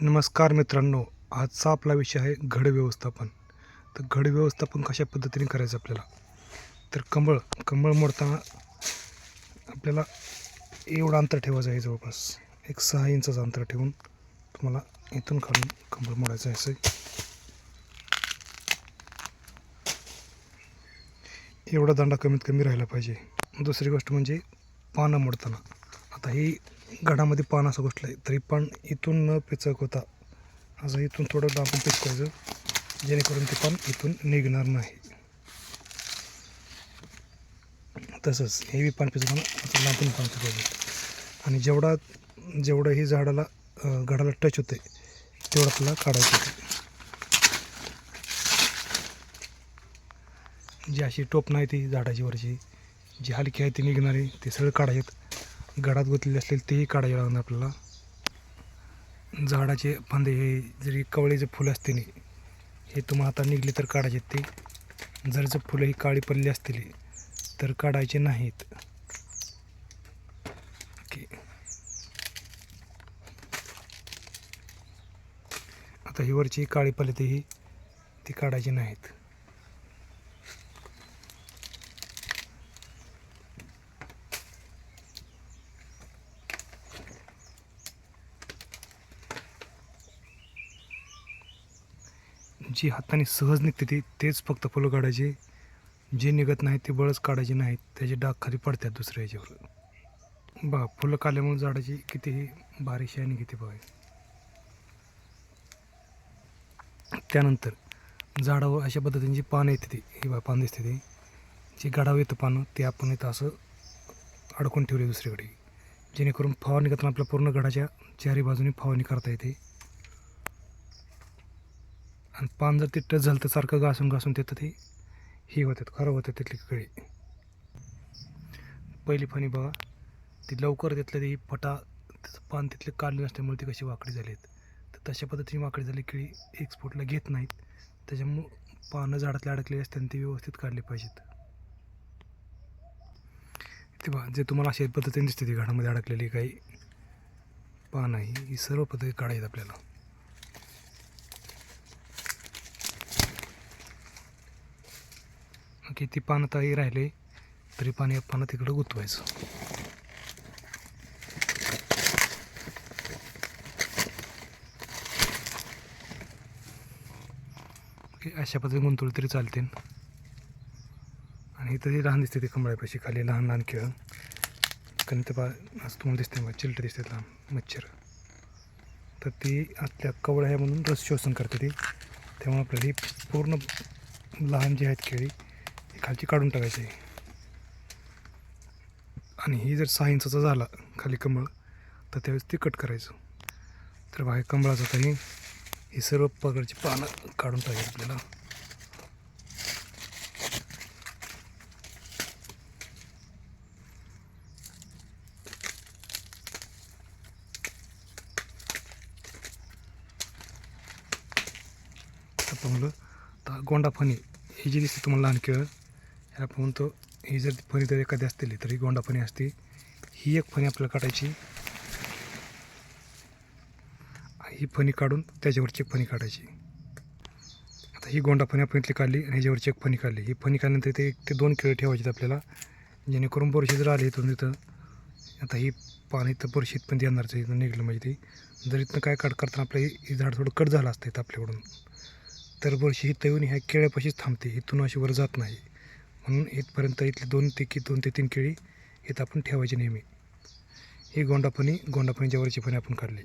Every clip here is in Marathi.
नमस्कार मित्रांनो आजचा आपला विषय आहे घड व्यवस्थापन. तर घड व्यवस्थापन कशा पद्धतीने करायचं आपल्याला? तर कमळ कमळ मोडताना आपल्याला एवढं अंतर ठेवायचं आहे जवळपास. एक सहा इंचाचं अंतर ठेवून तुम्हाला इथून काढून कमळ मोडायचं आहे असे एवढा दांडा कमीत कमी राहिला पाहिजे. दुसरी गोष्ट म्हणजे पानं मोडताना. आता ही गडामध्ये पान असं घुसलं आहे तरी पण इथून न पिचक होता. असं इथून थोडं दाबून पिचकायचं जेणेकरून ते पान इथून निघणार नाही. तसंच हे बी पान पिचकानं असं लांबून पान पिचकायचं. आणि जेवढा जेवढं ही झाडाला गडाला घडाला टच होते तेवढं आपल्याला काढायचं जी अशी टोप नाही ती झाडाची वरची जी हलकी आहे ती निघणारी ते सगळं काढायत गडात गुंतलेले असतील तेही काढायला लागणार आपल्याला. झाडाचे फांदे हे जरी कवळीचे फुलं असतील हे तुम्हाला आता निघले तर काढायचे ते. जर जर फुलं ही काळी पडली असतील तर काढायचे नाहीत. ओके. आता ही वरची काळी पडली ती ती काढायची नाहीत. जी हाताने सहज निघते ती तेच फक्त फुलं काढायचे. जे निघत नाही ते बळच काढायचे नाहीत. त्याचे डाग खाली पडतात दुसऱ्या याच्यावर. बघा फुलं काढल्यामुळे झाडाची कितीही बारीकशी आणि किती बघा. त्यानंतर झाडावर अशा पद्धतीने जी पानं येते ती ही बघा पान दिसते ती. जे गाढावं येतं पानं ते आपण इथं असं अडकून ठेवले दुसरीकडे. जेणेकरून फवारणी करताना आपल्या पूर्ण गडाच्या चारी बाजूने फवारणी करता येते. आणि पान जर ते टच झालं तर सारखं घासून घासून तिथं ते. ही होतात खराब होतात तिथली कळी. पहिली फणी बघा ती लवकर तिथलं ती फटा त्याचं पान तिथले काढले नसल्यामुळे ती कशी वाकडी झाली आहेत तर तशा पद्धतीने वाकडी झाली केळी एक्सपोर्टला घेत नाहीत. त्याच्यामुळं पानं झाडातले अडकलेली असतात आणि ती व्यवस्थित काढली पाहिजेत. ते बघा जे तुम्हाला अशा पद्धतीने दिसते ती घडामध्ये अडकलेली काही पान आहे ही सर्व पद्धती काढायची आपल्याला. किती पानं ताई राहिले तरी पाणी पानं तिकडं गुतवायचं. अशा पद्धतीने गुंतवलं तरी चालते. आणि इथं जे लहान दिसते ते कमळापाशी खाली लहान लहान खेळ. कारण ते पा असं तुम्हाला दिसते मग चिलटं दिसते लहान मच्छर. तर ती आपल्या कवळ्या म्हणून रस शोषण करते ती. त्यामुळे आपल्याला ही पूर्ण लहान जे आहेत खेळी खालची काढून टाकायची आहे. आणि ही जर सहा इंचाचा झाला खाली कमळ तर त्यावेळेस ते कट करायचं तर बाहेर कमळाचं काही ही सर्व प्रकारची पानं काढून टाकायची आपल्याला आता गोंडा फणी ही जी दिसते तुम्हाला लहान केळं आपण म्हणतो ही जर फणी जर एखादी असतील तर ही गोंडा फणी असते. ही एक फणी आपल्याला काढायची. ही फणी काढून त्याच्यावरची एक फणी काढायची. आता ही गोंडा फणी आपण इथली काढली आणि ह्याच्यावरची एक फणी काढली. ही फणी काढल्यानंतर ते एक ते दोन केळ ठेवायचे आपल्याला. जेणेकरून बुरशी जर आली इथून तिथं आता ही पाणी तर बुरशीत पण येणारच इथं इथून निघलं म्हणजे ती. जर इथनं काय काढ करताना आपलं ही हे झाड थोडं कट झालं असतं इथं आपल्याकडून. तर बुरशी इथं येऊन ह्या केळ्यापाशीच थांबते इथून अशी वर जात नाही. म्हणून इथपर्यंत इथली दोन ते की दोन ते तीन केळी इथं आपण ठेवायची नेहमी. ही गोंडापणी गोंडापणी वरची फणी आपण काढली.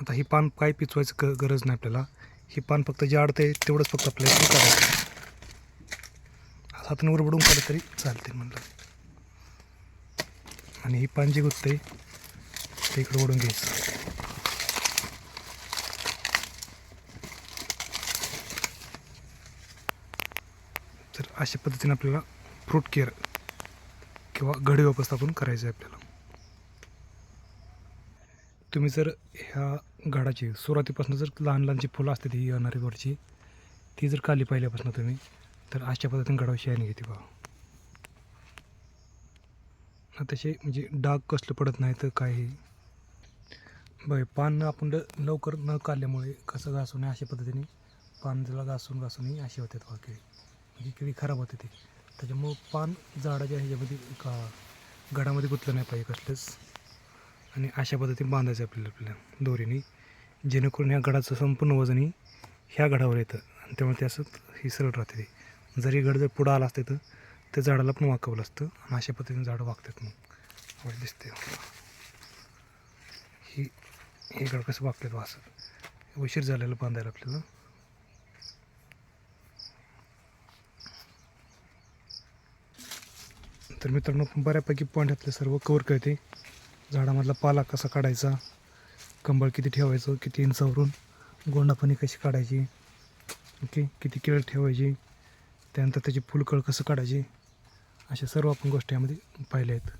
आता ही पान काय पिचवायचं ग गरज नाही आपल्याला. ही पान फक्त जे अडतं तेवढंच फक्त आपल्याला काढायचं हाताने उरबडून काढलं तरी चालते म्हणलं. आणि ही पान जी गुत्त आहे ते इकडं ओढून घ्यायचं. तर अशा पद्धतीने आपल्याला फ्रूट केअर किंवा घडी व्यवस्थापन करायचं आहे आपल्याला. तुम्ही जर ह्या घडाची सुरुवातीपासून जर लहान लहानची फुलं असते ती येणारी वरची ती जर काली पाहिल्यापासून तुम्ही तर अशा पद्धतीने घडावर आणि घेते बघा. तसे म्हणजे डाग कसलं पडत नाही तर काही बघ पान आपण लवकर न काढल्यामुळे कसं घासून अशा पद्धतीने पान जरा घासून घासूनही अशी होते बघा म्हणजे केळी खराब होते ते. त्याच्यामुळं पान झाडाच्या ह्याच्यामध्ये का गडामध्ये गुतलं नाही पाहिजे कसलंच. आणि अशा पद्धतीने बांधायचं आपल्याला आपल्याला दोरीने. जेणेकरून ह्या गडाचं संपूर्ण वजनही ह्या गडावर येतं. आणि त्यामुळे ते असं ही सरळ राहते ते. जरी गड जर पुढं आला असतं तर ते झाडाला पण वाकवलं असतं. आणि अशा पद्धतीने झाडं वागतात मग आवड दिसते ही हे गड कसं वागतात बा असं. उशीर झालेलं बांधायला आपल्याला. तर मित्रांनो आपण बऱ्यापैकी पॉईंट आपले सर्व कवर करते. झाडामधला पाला कसा काढायचा कंबळ किती ठेवायचं किती इंचावरून गोंडाफणी कशी काढायची ओके किती केळ ठेवायची त्यानंतर त्याची फुलकळ कसं काढायची अशा सर्व आपण गोष्टी यामध्ये पाहिल्या आहेत.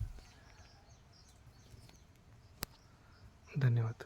धन्यवाद.